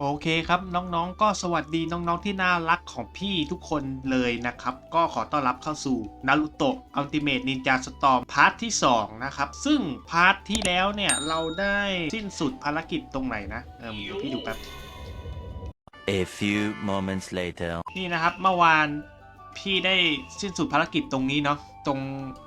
โอเคครับน้องๆ ก็สวัสดีน้องๆที่น่ารักของพี่ทุกคนเลยนะครับ ก็ขอต้อนรับเข้าสู่นารูโตะอัลติเม e นินจาสตอมพาร์ทที่ 2 นะครับ ซึ่งพาร์ทที่แล้วเนี่ย เราได้สิ้นสุดภารกิจตรงไหนนะ เออเดี๋ยวพี่ดูแป๊บ A few moments later. นี่นะครับเมื่อวาน พี่ได้สิ้นสุดภารกิจตรงนี้เนาะตรง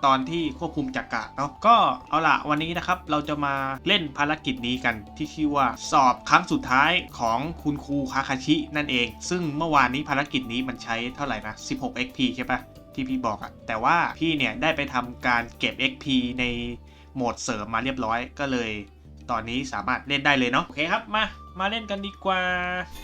ตอนที่ควบคุมจักระเนาะก็เอาล่ะวันนี้นะครับเราจะมาเล่นภารกิจนี้กันที่ชื่อว่าสอบครั้งสุดท้ายของคุณครูคาคาชินั่นเอง ซึ่งเมื่อวานนี้ภารกิจนี้มันใช้เท่าไหร่นะ 16 XP ใช่ปะที่พี่บอกอะแต่ว่าพี่เนี่ยได้ไปทำการเก็บ XP ในโหมดเสริมมาเรียบร้อยก็เลย ตอนนี้สามารถเล่นได้เลยเนาะโอเคครับมา มาเล่นกันดีกว่า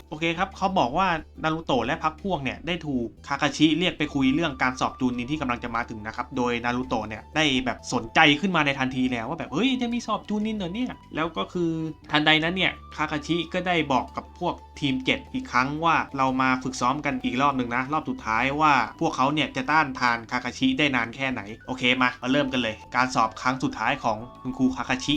โอเคครับเขาบอกว่านารูโตะและพักพวกเนี่ยได้ถูกคาคาชิเรียกไปคุยเรื่องการสอบจูนนินที่กำลังจะมาถึงนะครับ โดยนารูโตะเนี่ยได้แบบสนใจขึ้นมาในทันทีแล้วว่าแบบเฮ้ยจะมีสอบจูนนินเหรอเนี่ย แล้วก็คือทันใดนั้นเนี่ยคาคาชิก็ได้บอกกับพวกทีม 7 อีกครั้งว่าเรามาฝึกซ้อมกันอีกรอบหนึ่งนะ รอบสุดท้ายว่าพวกเขาเนี่ยจะต้านทานคาคาชิได้นานแค่ไหน โอเคมามาเริ่มกันเลย การสอบครั้งสุดท้ายของคุณครูคาคาชิ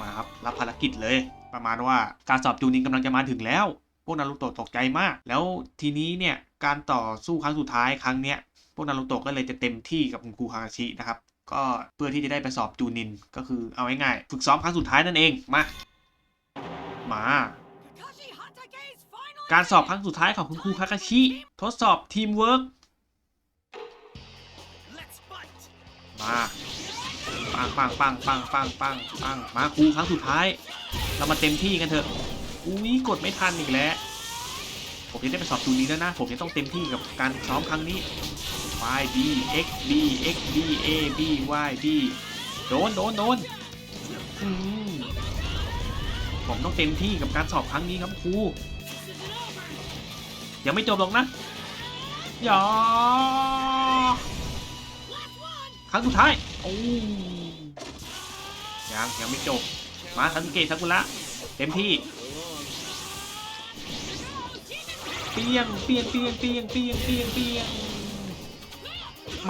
มาครับรับภารกิจเลย ประมาณว่าการสอบจูนิงกำลังจะมาถึงแล้ว พวกนารูโตะตกใจมาก แล้วทีนี้เนี่ยการต่อสู้ครั้งสุดท้ายครั้งเนี้ยพวกนารูโตะก็เลยจะเต็มที่กับคุณครูคาคาชินะครับก็เพื่อที่จะได้ไปสอบจูนินก็คือเอาง่ายๆฝึกซ้อมครั้งสุดท้ายนั่นเองมามา การสอบครั้งสุดท้ายของคุณครูคาคาชิ ทดสอบทีมเวิร์กมาปังปังปังปังปังปังปังมาครูครั้งสุดท้าย เรามาเต็มที่กันเถอะ อุ้ยกดไม่ทันอีกแล้ว ผมจะได้ไปสอบจูนี้แล้วนะ ผมจะต้องเต็มที่กับการซ้อมครั้งนี้ y b x b x b a b y b โดนโดนโดนผมต้องเต็มที่กับการสอบครั้งนี้ครับครู ยังไม่จบหรอกนะย่าครั้งสุดท้าย โอ้ยังยังไม่จบ มาทันเกตทักุระเต็มที่เปียงเปียงเปียงเปียงเปียงเปียงเปียง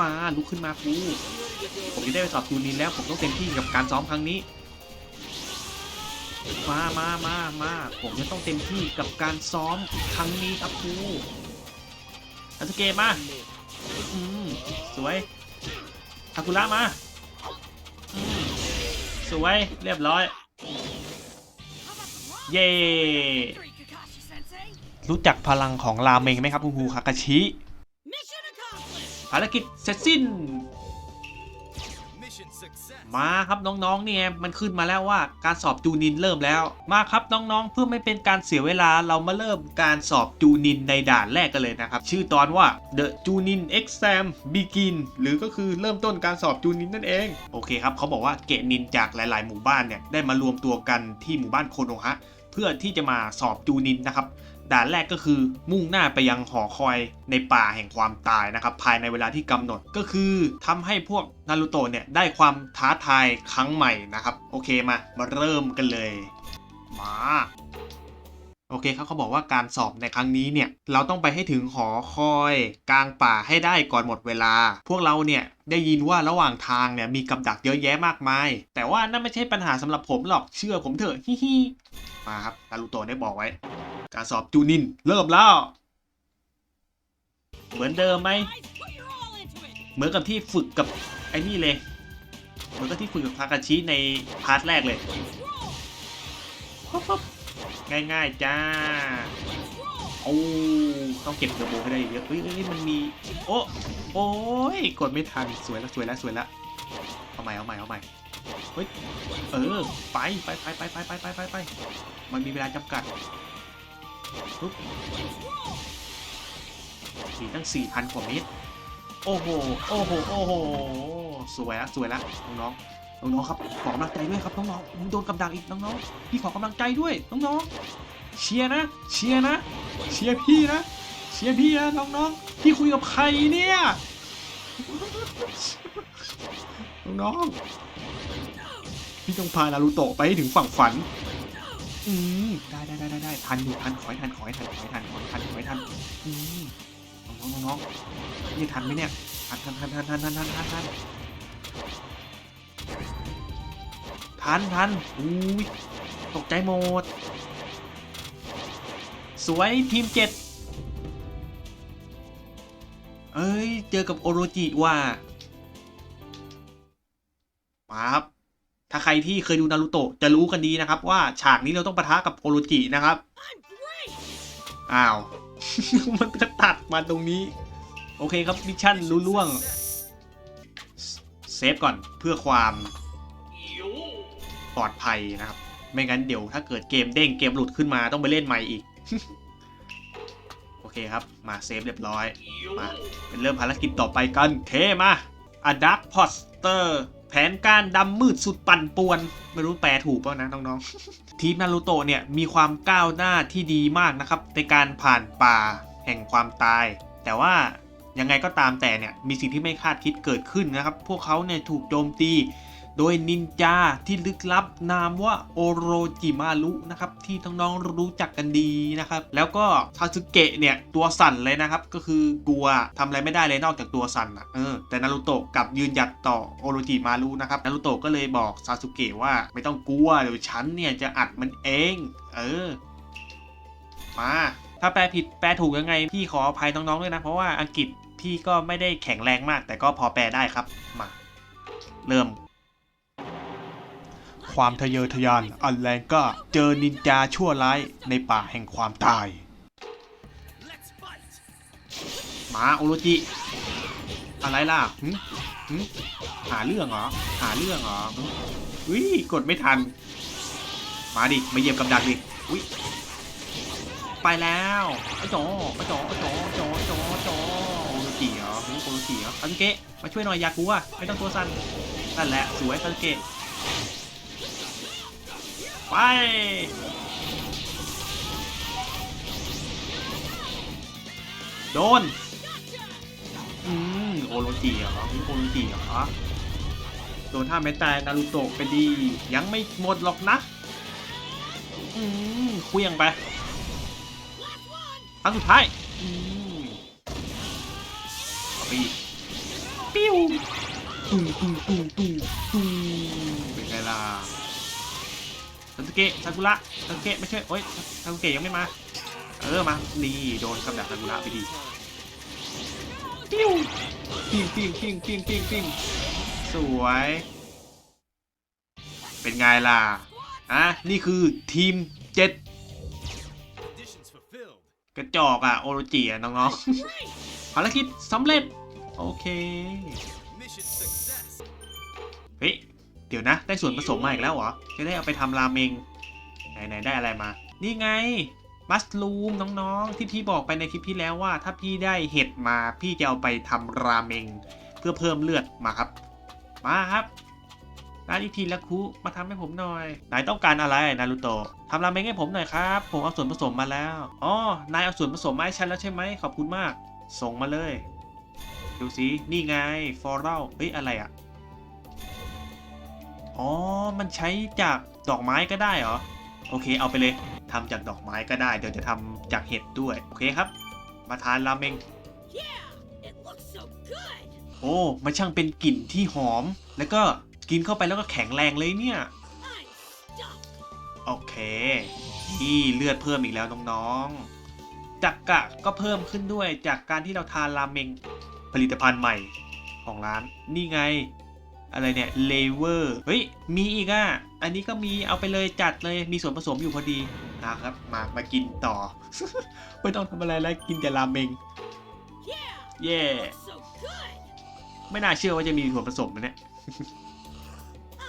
มาลุกขึ้นมาครูผมจะได้ไปสอบจูนินแล้วผมต้องเต็มที่กับการซ้อมครั้งนี้ มามามามาผมจะต้องเต็มที่กับการซ้อมครั้งนี้ครับครูทันสเกตมาอืมสวยทากุระมาสวยเรียบร้อย เย้รู้จักพลังของราเมงไหมครับคุณครูคาคาชิภารกิจเสร็จสิ้น มาครับน้องๆเนี่ยมันขึ้นมาแล้วว่าการสอบจูนินเริ่มแล้ว มาครับน้องๆ เพื่อไม่เป็นการเสียเวลาเรามาเริ่มการสอบจูนินในด่านแรกกันเลยนะครับ ชื่อตอนว่า The Junin Exam Begin หรือก็คือเริ่มต้นการสอบจูนินนั่นเอง โอเคครับเขาบอกว่าเกะนินจากหลาย ๆ หมู่บ้านเนี่ยได้มารวมตัวกันที่หมู่บ้านโคโนฮะเพื่อที่จะมาสอบจูนินนะครับ ด่านแรกก็คือมุ่งหน้าไปยังหอคอยในป่าแห่งความตายนะครับภายในเวลาที่กำหนดก็คือทำให้พวกนารูโตะเนี่ยได้ความท้าทายครั้งใหม่นะครับโอเคมามาเริ่มกันเลยมาโอเคครับเขาบอกว่าการสอบในครั้งนี้เนี่ยเราต้องไปให้ถึงหอคอย กลางป่าให้ได้ก่อนหมดเวลา พวกเราเนี่ยได้ยินว่าระหว่างทางเนี่ยมีกับดักเยอะแยะมากมาย แต่ว่านั่นไม่ใช่ปัญหาสำหรับผมหรอกเชื่อผมเถอะฮิฮิมาครับนารูโตะได้บอกไว้ การสอบจูนิน เริ่มแล้ว เหมือนเดิมไหม เหมือนกับที่ฝึกกับไอ้นี่เลย เหมือนกับที่ฝึกกับทากาชิในพาร์ทแรกเลยง่ายๆจ้าโอ้ต้องเก็บเทอร์โบให้ได้เยอะเฮ้ยมันมี โอ้โอ้ยกดไม่ทันสวยแล้วสวยแล้วสวยแล้วเอาใหม่เอาใหม่เอาใหม่เฮ้ยเออไปไปไปไปไปไปไปไปไปมันมีเวลาจำกัด ปุ๊บขี่ตั้งสี่พันกว่าเมตร โอ้โห โอ้โห โอ้โห สวยละสวยละน้องๆ น้องๆ ครับ ขอกำลังใจด้วยครับน้องๆผมโดนกำดังอีกน้องๆ พี่ขอกำลังใจด้วยน้องๆ เชียร์นะ เชียร์นะ เชียร์พี่นะ เชียร์พี่นะน้องๆ พี่คุยกับใครเนี่ยน้องๆ พี่ต้องพานารูโตะไปให้ถึงฝั่งฝัน อืมได้ได้ได้ได้ได้ทันอยู่ทันขอให้ทันขอให้ทันขอให้ทันขอให้ทันขอให้ทันอืมน้องน้องน้องนี่ทันไหมเนี่ยทันทันทันทันทันทันทันทันทันทันทันอุ้ยตกใจหมด สวยทีมเจ็ดเอ้ย เจอกับโอโรจิว่ามาครับ ถ้าใครที่เคยดูนารูโตะจะรู้กันดีนะครับ ว่าฉากนี้เราต้องปะทะกับโอโรจินะครับอ้าว มันก็ตัดมาตรงนี้ โอเคครับมิชชั่นรู้ล่วงเซฟก่อนเพื่อความปลอดภัยนะครับ ไม่งั้นเดี๋ยวถ้าเกิดเกมเด้งเกมหลุดขึ้นมาต้องไปเล่นใหม่อีก โอเคครับ มาเซฟเรียบร้อย มาเป็นเริ่มภารกิจต่อไปกันเคมาอดักพอสเตอร์ ผนการดำมืดสุดปั่นป่วน ไม่รู้แปลถูกเปล่านะน้องๆ ทีมนารูโตะเนี่ยมีความก้าวหน้าที่ดีมากนะครับ ในการผ่านป่าแห่งความตาย แต่ว่ายังไงก็ตามแต่เนี่ยมีสิ่งที่ไม่คาดคิดเกิดขึ้นนะครับ พวกเขาเนี่ยถูกโจมตี โดยนินจาที่ลึกลับนามว่าโอโรจิมารุนะครับที่ทั้งน้องๆรู้จักกันดีนะครับแล้วก็ทาสึเกะเนี่ยตัวสั่นเลยนะครับก็คือกลัวทำอะไรไม่ได้เลยนอกจากตัวสั่นอะเออแต่นารุโตะกับยืนหยัดต่อโอโรจิมารุนะครับนารุโตะก็เลยบอกซาสึเกะว่าไม่ต้องกลัวเดี๋ยวฉันเนี่ยจะอัดมันเอง เออมาถ้าแปลผิดแปลถูกยังไง พี่ขออภัยน้องๆด้วยนะ เพราะว่าอังกฤษพี่ก็ไม่ได้แข็งแรงมาก แต่ก็พอแปลได้ครับมา เริ่ม ความทะเยอทะยานอันแรงก็เจอนินจาชั่วร้ายในป่าแห่งความตาย มาโอโรจิ อะไรล่ะหึหึหาเรื่องเหรอ หาเรื่องเหรออุ้ยกดไม่ทัน มาดิ มาเยียบกับดักดิอุ้ยไปแล้วไอ้โจไอ้โจไอ้โจโจโจโจโอโรจิเหรอโอโรจิเหรอคาสึเกะมาช่วยหน่อยอยากกลัวไม่ต้องตัวสั่นนั่นแหละสวยคาสึเกะ ไปโดน อืมโอโรจิเหรอโอโรจิเหรอโดนท่าไม่ตายนารูโตะไปดี ยังไม่หมดหรอกนะ อืมคลี้ยงไปครั้งสุดท้าย อืมปีปิ้วตุ้งตุ้งตุ้งตุ้งตุ้ง เกะซากุระซาสึเกะไม่ใช่วยโอ๊ยซาสึเกะยังไม่มา เออมานี่โดนกับดักซากุระไปดีปิ้วปิ้งปิ้งปิ้งปิ้งปิ้งปิ้งสวย เป็นไงล่ะอะนี่คือทีมเจ็ดกระจอกอะโอโรจิอะน้องๆภารกิจสำเร็จ โอเคเฮ้ย ดี๋ยวนะ ได้ส่วนผสมมาอีกแล้วเหรอ จะได้เอาไปทำราเมง ไหนๆได้อะไรมา นี่ไง มัสลูมน้องๆ ที่พี่บอกไปในคลิปที่แล้วว่า ถ้าพี่ได้เห็ดมาพี่จะเอาไปทำราเมง เพื่อเพิ่มเลือดมาครับ มาครับนาริทีละคุมาทำให้ผมหน่อย นายต้องการอะไรนารุโตะทำราเมงให้ผมหน่อยครับ ผมเอาส่วนผสมมาแล้ว อ๋อ นายเอาส่วนผสมมาให้ฉันแล้วใช่ไหม ขอบคุณมาก ส่งมาเลย ดูสิ นี่ไง ฟอรัลเฮ้ย อะไรอะ อ๋อ มันใช้จากดอกไม้ก็ได้เหรอ โอเค เอาไปเลยทำจากดอกไม้ก็ได้ เดี๋ยวจะทำจากเห็ดด้วย โอเคครับ มาทานราเมง Yeah, it looks so good. โอ้ มันช่างเป็นกลิ่นที่หอม แล้วก็กินเข้าไปแล้วก็แข็งแรงเลยเนี่ย I'm stuffed. โอเค นี่เลือดเพิ่มอีกแล้วน้องๆ จักกะก็เพิ่มขึ้นด้วยจากการที่เราทานราเมงผลิตภัณฑ์ใหม่ของร้าน นี่ไง อะไรเนี่ยเลเวอร์เฮ้ยมีอีกอะอันนี้ก็มีเอาไปเลยจัดเลยมีส่วนผสมอยู่พอดีนะครับมามากินต่อ ไม่ต้องทำอะไรแล้วกินแต่ราเมง Yeah, เย่ looks so good. ไม่น่าเชื่อว่าจะมีส่วนผสมนะเนี่ย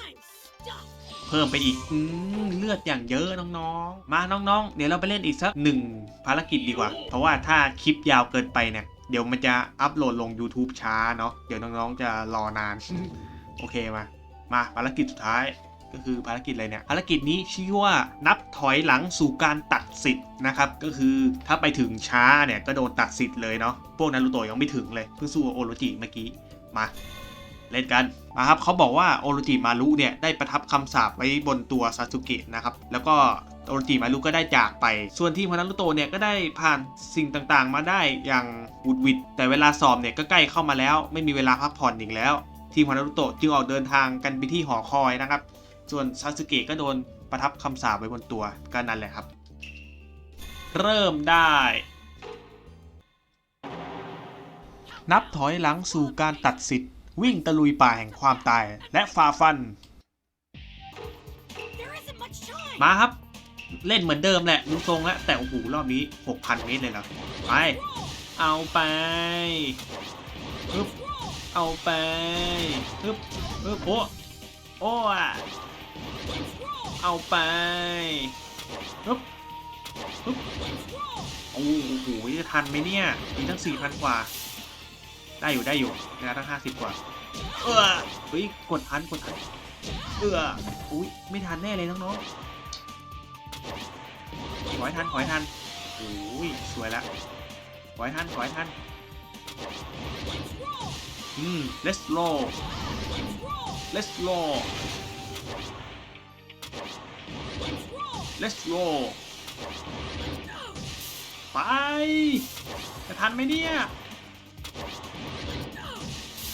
I'm stuffed. เพิ่มไปอีกอืมเลือดอย่างเยอะน้องๆ มาน้องๆ เดี๋ยวเราไปเล่นอีกสักหนึ่งภารกิจดีกว่า เพราะว่าถ้าคลิปยาวเกินไปเนี่ย เดี๋ยวมันจะอัปโหลดลง YouTube ช้าเนาะ เดี๋ยวน้องๆจะรอนาน โอเคมา มาภารกิจสุดท้ายก็คือภารกิจอะไรเนี่ย ภารกิจนี้ชื่อว่านับถอยหลังสู่การตัดสิทธิ์นะครับ ก็คือถ้าไปถึงช้าเนี่ยก็โดนตัดสิทธิ์เลยเนาะ พวกนารูโตะยังไม่ถึงเลย เพิ่งสู้โอโรจิเมื่อกี้ มาเล่นกันมาครับเขาบอกว่าโอโรจิมารุเนี่ยได้ประทับคำสาปไว้บนตัวซาสึเกะนะครับ แล้วก็โอโรจิมารุก็ได้จากไป ส่วนทีมของนารุโตเนี่ยก็ได้ผ่านสิ่งต่างๆ มาได้อย่างบุดวิดแต่เวลาสอบเนี่ยก็ใกล้เข้ามาแล้ว ไม่มีเวลาพักผ่อนอีกแล้ว ทีมของนารุโตะจึงออกเดินทางกันไปที่หอคอยนะครับ ส่วนซาสึเกะก็โดนประทับคำสาปไว้บนตัวก็นั่นแหละครับ เริ่มได้ นับถอยหลังสู่การตัดสิทธิ์ วิ่งตะลุยป่าแห่งความตาย และฝ่าฟัน มาครับ เล่นเหมือนเดิมแหละดูทรงแล้วแต่โอ้โหรอบนี้ 6,000 เมตรเลยเหรอไป เอาไปฮึบ เอาไปฮึบฮึบโอ้โอ้อะเอาไปฮึบฮึบโอ้โหจะทันไหมเนี่ย มีตั้ง4,000กว่า ได้อยู่ได้อยู่นะตั้ง50กว่า เออเฮ้ยกดทันกดทันเอออุ้ยไม่ทันแน่เลยน้องๆขอให้ทันขอให้ทันโอ้ยสวยละขอให้ทันขอให้ทัน อืม let's roll let's roll let's roll ไป จะทันไหมเนี่ย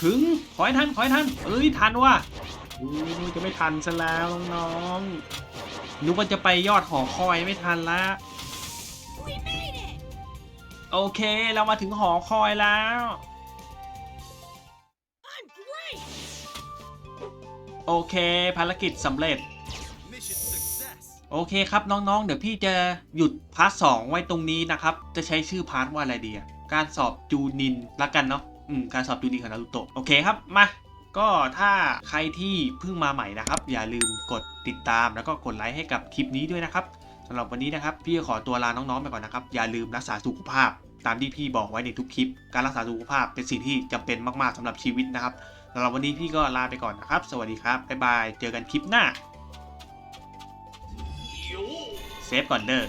ถึง ขอให้ทัน ขอให้ทัน เอ้ย ทันว่ะอุ้ยจะไม่ทันซะแล้วน้องๆนึกว่าจะไปยอดหอคอยไม่ทันละ We made it. โอเค เรามาถึงหอคอยแล้ว โอเค ภารกิจสำเร็จ Mission success. โอเคครับน้องๆ เดี๋ยวพี่จะหยุดพาร์ทสไว้ตรงนี้นะครับ จะใช้ชื่อพาร์ทว่าอะไรดีอะการสอบจูนินละกันเนาะอืมการสอบจูนินของนารูโตะโอเคครับมาก็ถ้าใครที่เพิ่งมาใหม่นะครับ อย่าลืมกดติดตามแล้วก็กดไลค์ให้กับคลิปนี้ด้วยนะครับสำหรับวันนี้นะครับ พี่ขอตัวลาน้องๆไปก่อนนะครับ อย่าลืมรักษาสุขภาพ ตามที่พี่บอกไว้ในทุกคลิป การรักษาสุขภาพเป็นสิ่งที่จำเป็นมากๆสำหรับชีวิตนะครับสำหรับวันนี้พี่ก็ลาไปก่อนนะครับ สวัสดีครับ บ๊ายบาย เจอกันคลิปหน้า เซฟก่อนเด้อ